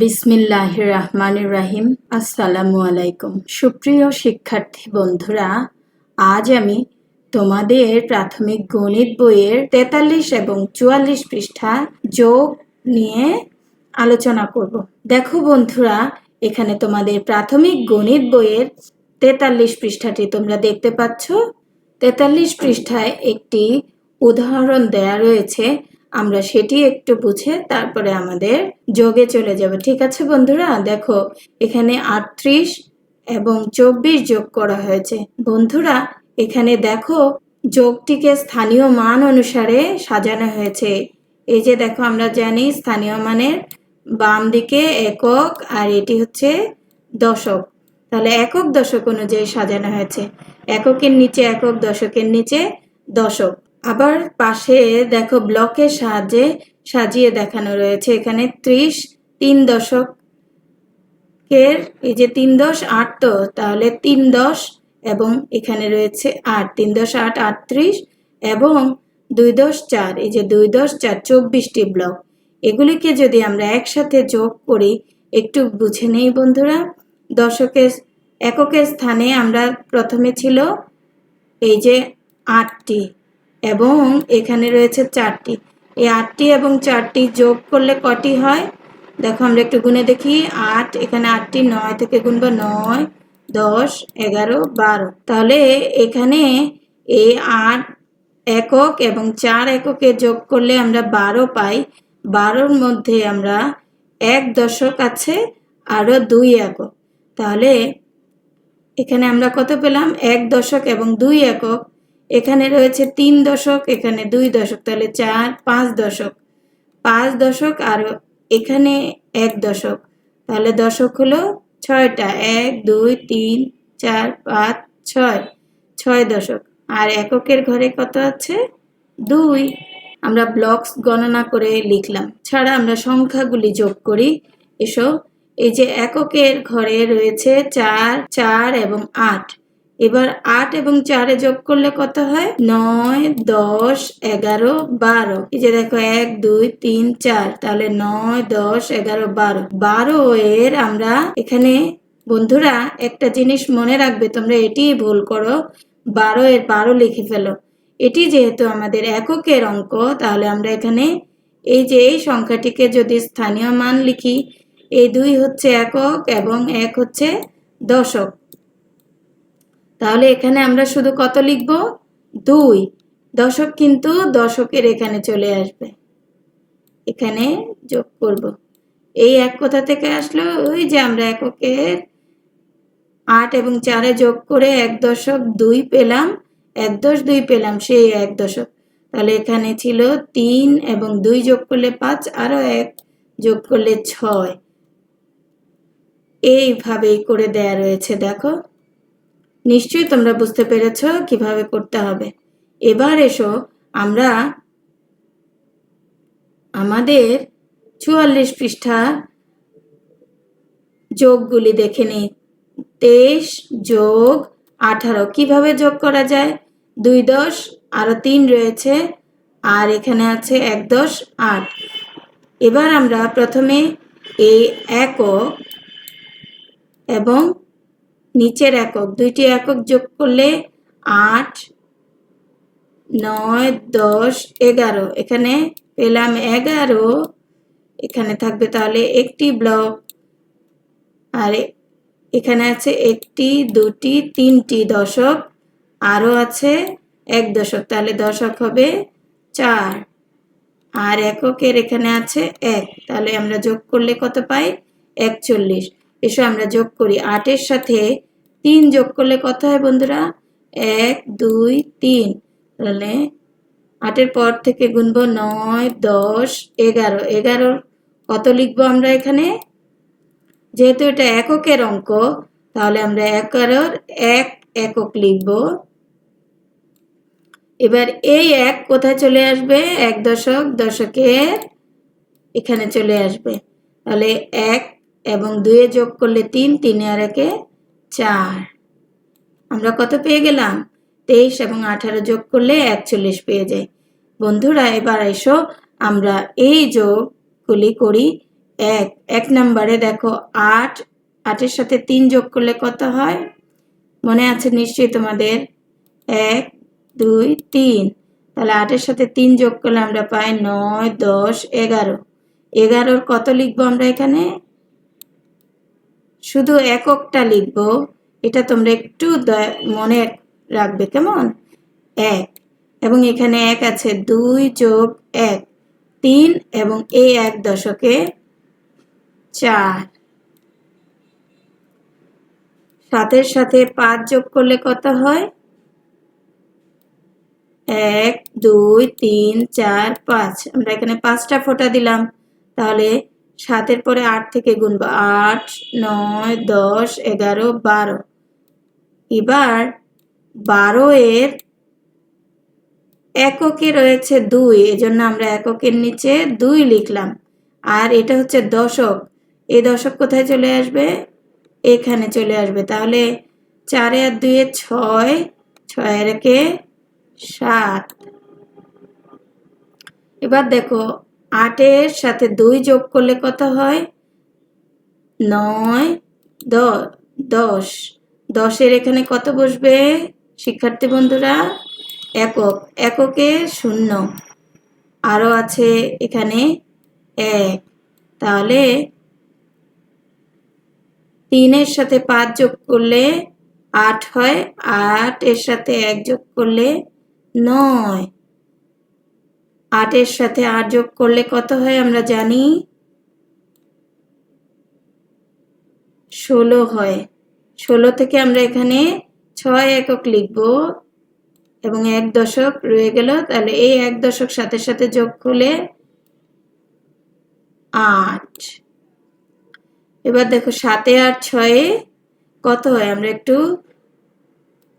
বিসমিল্লাহ রহমান রাহিম আসসালামু আলাইকুম। সুপ্রিয় শিক্ষার্থী বন্ধুরা, আজ আমি তোমাদের প্রাথমিক গণিত বইয়ের তেতাল্লিশ এবং চুয়াল্লিশ পৃষ্ঠা যোগ নিয়ে আলোচনা করব। দেখো বন্ধুরা, এখানে তোমাদের প্রাথমিক গণিত বইয়ের তেতাল্লিশ পৃষ্ঠাটি তোমরা দেখতে পাচ্ছ। তেতাল্লিশ পৃষ্ঠায় একটি উদাহরণ দেয়া রয়েছে। আমরা সেটি একটু বুঝে তারপরে আমাদের যোগে চলে যাব। ঠিক আছে বন্ধুরা? দেখো, এখানে আটত্রিশ এবং চব্বিশ যোগ করা হয়েছে। বন্ধুরা, এখানে দেখো, যোগটিকে স্থানীয় মান অনুসারে সাজানো হয়েছে। এই যে দেখো, আমরা জানি স্থানীয় মানের বাম দিকে একক আর এটি হচ্ছে দশক। তাহলে একক দশক অনুযায়ী সাজানো হয়েছে। এককের নিচে একক, দশকের নিচে দশক। আবার পাশে দেখো ব্লকের সাহায্যে সাজিয়ে দেখানো রয়েছে। এখানে ত্রিশ, তিন দশক এর, এই যে তিন দশ, আট তো, তাহলে তিন দশ এবং এখানে রয়েছে আট। তিন দশ, আট, আটত্রিশ এবং দুই দশ, চার। এই যে দুই দশ, চার, চব্বিশটি ব্লক। এগুলিকে যদি আমরা একসাথে যোগ করি, একটু বুঝে নেই বন্ধুরা। দশকের এককের স্থানে আমরা প্রথমে ছিল এই যে আটটি। এবং এখানে রয়েছে চারটি। এই আটটি এবং চারটি যোগ করলে কটি হয়? দেখো, আমরা একটু গুনে দেখি। আট, এখানে আটটি, নয় থেকে গুনবো নয়, দশ, এগারো, বারো। তাহলে এখানে এই আট একক এবং চার এককে যোগ করলে আমরা বারো পাই। বারোর মধ্যে আমরা এক দশক আছে, আরও দুই একক। তাহলে এখানে আমরা কত পেলাম? এক দশক এবং দুই একক। এখানে রয়েছে তিন দশক, এখানে দুই দশক, তাহলে চার, পাঁচ দশক। পাঁচ দশক আর এখানে এক দশক। তাহলে দশক হলো ছয়টা। এক, দুই, তিন, চার, পাঁচ, ছয়। ছয় দশক। আর এককের ঘরে কত আছে? দুই। আমরা ব্লকস গণনা করে লিখলাম। ছাড়া আমরা সংখ্যাগুলি যোগ করি। এসব এই যে এককের ঘরে রয়েছে চার চার এবং আট। এবার আট এবং চারে যোগ করলে কত হয়? নয়, দশ, এগারো, বারো। এই যে দেখো, এক, দুই, তিন, চার। তাহলে নয়, দশ, এগারো, বারো। বারো এর আমরা এখানে, বন্ধুরা, একটা জিনিস মনে রাখবে, তোমরা এটি ভুল করো, বারো এর বারো লিখে ফেলো। এটি যেহেতু আমাদের এককের অঙ্ক, তাহলে আমরা এখানে এই যে এই সংখ্যাটিকে যদি স্থানীয় মান লিখি, এই দুই হচ্ছে একক এবং এক হচ্ছে দশক। তাহলে এখানে আমরা শুধু কত লিখব? দুই। দশক কিন্তু দশকের এখানে চলে আসবে। এখানে যোগ করব। এই এক কোথা থেকে আসলো? ওই যে আমরা এককের আট এবং চারে যোগ করে এক দশক দুই পেলাম, এক দশ দুই পেলাম, সেই এক দশক। তাহলে এখানে ছিল তিন এবং দুই যোগ করলে পাঁচ আরও এক যোগ করলে ছয়। এইভাবেই করে দেয়া রয়েছে, দেখো। নিশ্চয়ই তোমরা বুঝতে পেরেছ কীভাবে করতে হবে। এবার এসো, আমরা আমাদের চুয়াল্লিশ পৃষ্ঠা যোগগুলি দেখে নিই। তেইশ যোগ আঠারো, কীভাবে যোগ করা যায়? দুই দশ, আরও তিন রয়েছে, আর এখানে আছে এক দশ, আট। এবার আমরা প্রথমে এই একক এবং নিচের একক, দুইটি একক যোগ করলে আট, নয়, দশ, এগারো। এখানে পেলাম এগারো, এখানে থাকবে তাহলে একটি ব্লক। আর এখানে আছে একটি, দুটি, তিনটি দশক। আরও আছে এক দশক, তাহলে দশক হবে চার। আর এককের এখানে আছে এক, তাহলে আমরা যোগ করলে কত পাই? একচল্লিশ। এসো, আমরা যোগ করি। আটের সাথে তিন যোগ করলে কত হয় বন্ধুরা? এক, দুই, তিন। তাহলে আটের পর থেকে গুনবো নয়, দশ, এগারো। এগারোর কত লিখব আমরা এখানে? যেহেতু এটা এককের অঙ্ক, তাহলে আমরা এগারোর এক একক লিখব। এবার এই এক কোথায় চলে আসবে? এক দশক দশকের এখানে চলে আসবে। তাহলে এক এবং দুয়ে যোগ করলে তিন, তিনে আর একে চার। আমরা কত পেয়ে গেলাম? তেইশ এবং আঠারো যোগ করলে একচল্লিশ পেয়ে যাই। বন্ধুরা, এবার এসো আমরা এই যোগগুলি করি এক। এক নম্বরে দেখো আট, আটের সাথে তিন যোগ করলে কত হয়? মনে আছে নিশ্চয়ই তোমাদের? এক, দুই, তিন। তাহলে আটের সাথে তিন যোগ করলে আমরা পাই নয়, দশ, এগারো। এগারোর কত লিখব আমরা এখানে? শুধু এককটা লিখব। এটা তোমরা একটু মনে রাখবে কেমন? এক। এবং এখানে এক আছে, দুই যোগ এক। তিন এবং এই এক দশকে চার। সাতের সাথে পাঁচ যোগ করলে কত হয়? এক, দুই, তিন, চার, পাঁচ। আমরা এখানে পাঁচটা ফোঁটা দিলাম। তাহলে সাতের পরে আট থেকে গুনবো। আট, নয়, দশ, এগারো, বারো। এবার বারো এর এককে রয়েছে দুই, এজন্য আমরা এককের নিচে দুই লিখলাম। আর এটা হচ্ছে দশক। এই দশক কোথায় চলে আসবে? এখানে চলে আসবে। তাহলে চারে আর দুয়ে ছয়, ছয়ের একে সাত। এবার দেখো আটের সাথে দুই যোগ করলে কত হয়? নয় দশ। দশের এখানে কত বসবে? শিক্ষার্থী বন্ধুরা, একক। এককে শূন্য। আরও আছে এখানে এক। তাহলে তিনের সাথে পাঁচ যোগ করলে আট হয়। আট এর সাথে এক যোগ করলে নয়। আটের সাথে আট যোগ করলে কত হয় আমরা জানি? ষোলো হয়। ষোলো থেকে আমরা এখানে ছয় একক লিখব এবং এক দশক রয়ে গেল। তাহলে এই এক দশক সাথে সাথে যোগ করলে আট। এবার দেখো সাতে আর ছয়ে কত হয়? আমরা একটু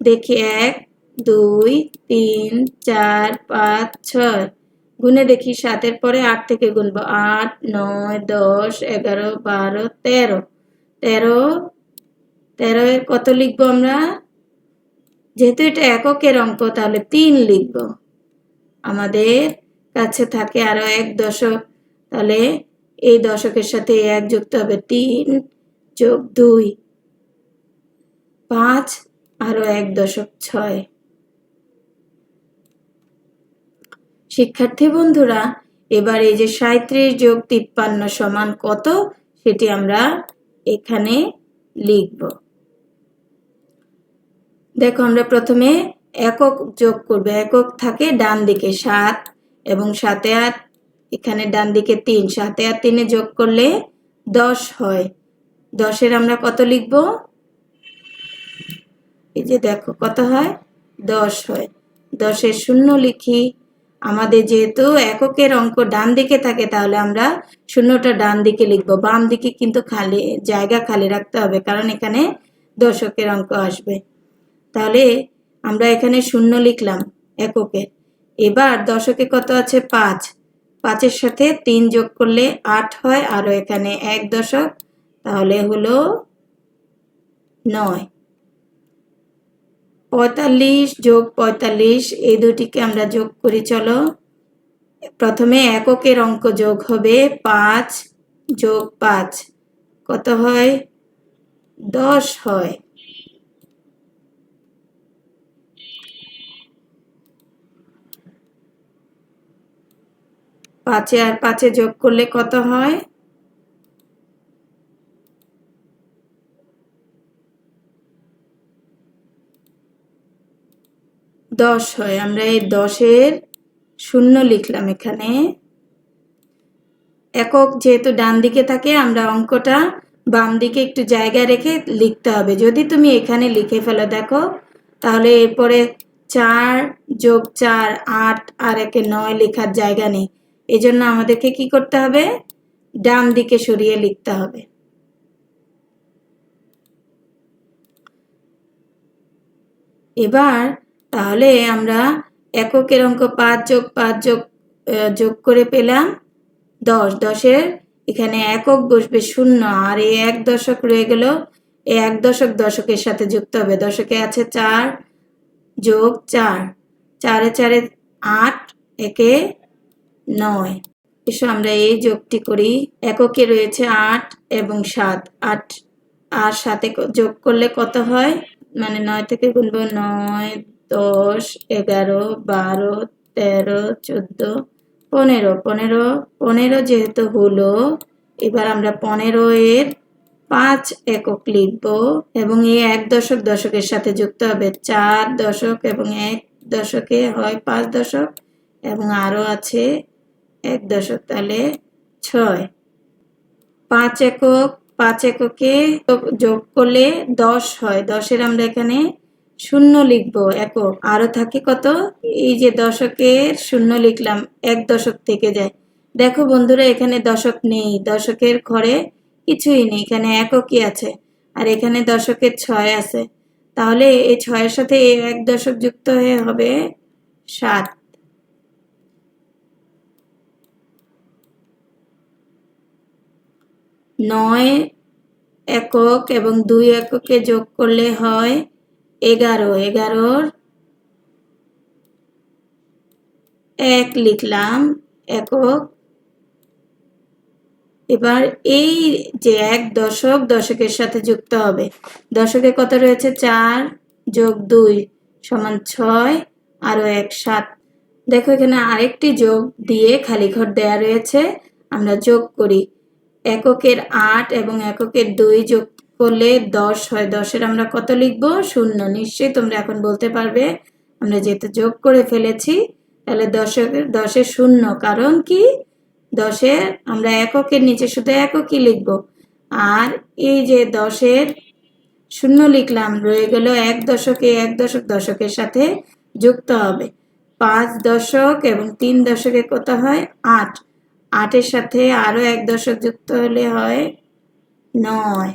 দেখি। এক, দুই, তিন, চার, পাঁচ, ছয়। গুনে দেখি, সাতের পরে আট থেকে গুনবো। আট, নয়, দশ, এগারো, বারো, তেরো। তেরো তেরো কত লিখব আমরা? যেহেতু এটা এককের অঙ্ক, তাহলে তিন লিখব। আমাদের কাছে থাকে আরও এক দশক। তাহলে এই দশকের সাথে এক যুক্ত হবে তিন যোগ দুই, পাঁচ, আরও এক দশক ছয়। শিক্ষার্থী বন্ধুরা, এবার এই যে সাঁত্রিশ যোগ তিপ্পান্ন সমান কত, সেটি আমরা এখানে লিখব। দেখো, আমরা প্রথমে একক যোগ করবে। একক থাকে ডান দিকে সাত এবং সাতে আট, এখানে ডান দিকে তিন, সাতে আর তিনে যোগ করলে দশ হয়। দশের আমরা কত লিখব? এই যে দেখো, কত হয়? দশ হয়। দশের শূন্য লিখি আমাদের যেহেতু এককের অঙ্ক ডান দিকে থাকে, তাহলে আমরা শূন্যটা ডান দিকে লিখব। বাম দিকে কিন্তু খালি, জায়গা খালি রাখতে হবে, কারণ এখানে দশকের অঙ্ক আসবে। তাহলে আমরা এখানে শূন্য লিখলাম এককের এবার দশকে কত আছে? পাঁচ। পাঁচের সাথে তিন যোগ করলে আট হয়, আরও এখানে এক দশক, তাহলে হলো নয়। পঁয়তাল্লিশ যোগ পঁয়তাল্লিশ, এই দুটিকে আমরা যোগ করি, চলো। প্রথমে এককের অঙ্ক যোগ হবে পাঁচ যোগ পাঁচ। কত হয়? দশ হয়। পাঁচে আর পাঁচে যোগ করলে কত হয়? দশ হয়। আমরা এই দশের শূন্য লিখলাম এখানে। একক যেহেতু ডান দিকে থাকে, আমরা অঙ্কটা বাম দিকে একটু জায়গা রেখে লিখতে হবে। যদি তুমি এখানে লিখে ফেলো, দেখো, তাহলে এরপরে চার যোগ চার, আট, আর একে নয় লেখার জায়গা নেই। এজন্য আমাদেরকে কি করতে হবে? ডান দিকে সরিয়ে লিখতে হবে। এবার তাহলে আমরা এককের অঙ্ক পাঁচ যোগ পাঁচ যোগ যোগ করে পেলাম দশ। দশের এখানে একক বসবে শূন্য, আর এই এক দশক রয়ে গেল। এই এক দশক দশকের সাথে যুক্ত হবে। দশকে আছে চার যোগ চার। চারে চারে আট, একে নয়। এসো আমরা এই যোগটি করি। এককে রয়েছে আট এবং সাত। আট আর সাথে যোগ করলে কত হয়? মানে নয় থেকে গুনবো নয় দশ, এগারো, বারো, তেরো, চোদ্দ, পনেরো। পনেরো পনেরো যেহেতু হলো, এবার আমরা পনেরো এর পাঁচ একক লিখব এবং এই এক দশক দশকের সাথে যুক্ত হবে। চার দশক এবং এক দশকে হয় পাঁচ দশক এবং আরও আছে এক দশক, তাহলে ছয়। পাঁচ একক, পাঁচ এককে যোগ করলে দশ হয়। দশের আমরা এখানে শূন্য লিখব, একক। আরও থাকে কত? এই যে দশকের শূন্য লিখলাম, এক দশক থেকে যায়। দেখো বন্ধুরা, এখানে দশক নেই, দশকের ঘরে কিছুই নেই, এখানে এককই আছে। আর এখানে দশকের ছয় আছে। তাহলে এই ছয়ের সাথে এক দশক যুক্ত হয়ে হবে সাত। নয় একক এবং দুই এককে যোগ করলে হয় এগারো, এগারোর এক লিখলাম, একক। এবার এই যে এক দশক, দশকের সাথে যুক্ত হবে। দশকে কত রয়েছে? চার যোগ দুই সমান ছয় আরও এক সাত। দেখো এখানে আরেকটি যোগ দিয়ে খালি ঘর দেয়া রয়েছে। আমরা যোগ করি। এককের আট এবং এককের দুই যোগ করলে দশ হয়, দশের আমরা কত লিখব? শূন্য নিশ্চয়ই তোমরা এখন বলতে পারবে। আমরা যেহেতু যোগ করে ফেলেছি, তাহলে দশের শূন্য। কারণ কি? দশের আমরা এককের নিচে শুধু এককই লিখব। আর এই যে দশের শূন্য লিখলাম, রয়ে গেল এক দশকে, এক দশক দশকের সাথে যুক্ত হবে। পাঁচ দশক এবং তিন দশকে কত হয়? আট। আটের সাথে আরও এক দশক যুক্ত হলে হয় নয়।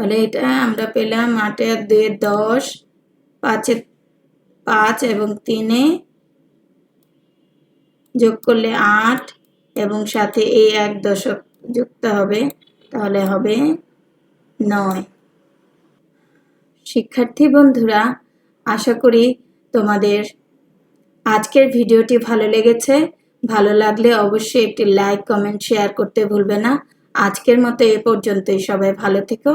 তাহলে এটা আমরা পেলাম আটে আর দুয়ে দশ, পাঁচে পাঁচ এবং তিনে যোগ করলে আট এবং সাথে এই এক দশক যুক্ত হবে, তাহলে হবে নয়। শিক্ষার্থী বন্ধুরা, আশা করি তোমাদের আজকের ভিডিওটি ভালো লেগেছে। ভালো লাগলে অবশ্যই একটি লাইক, কমেন্ট, শেয়ার করতে ভুলবে না। আজকের মতো এ পর্যন্তই। সবাই ভালো থেকো।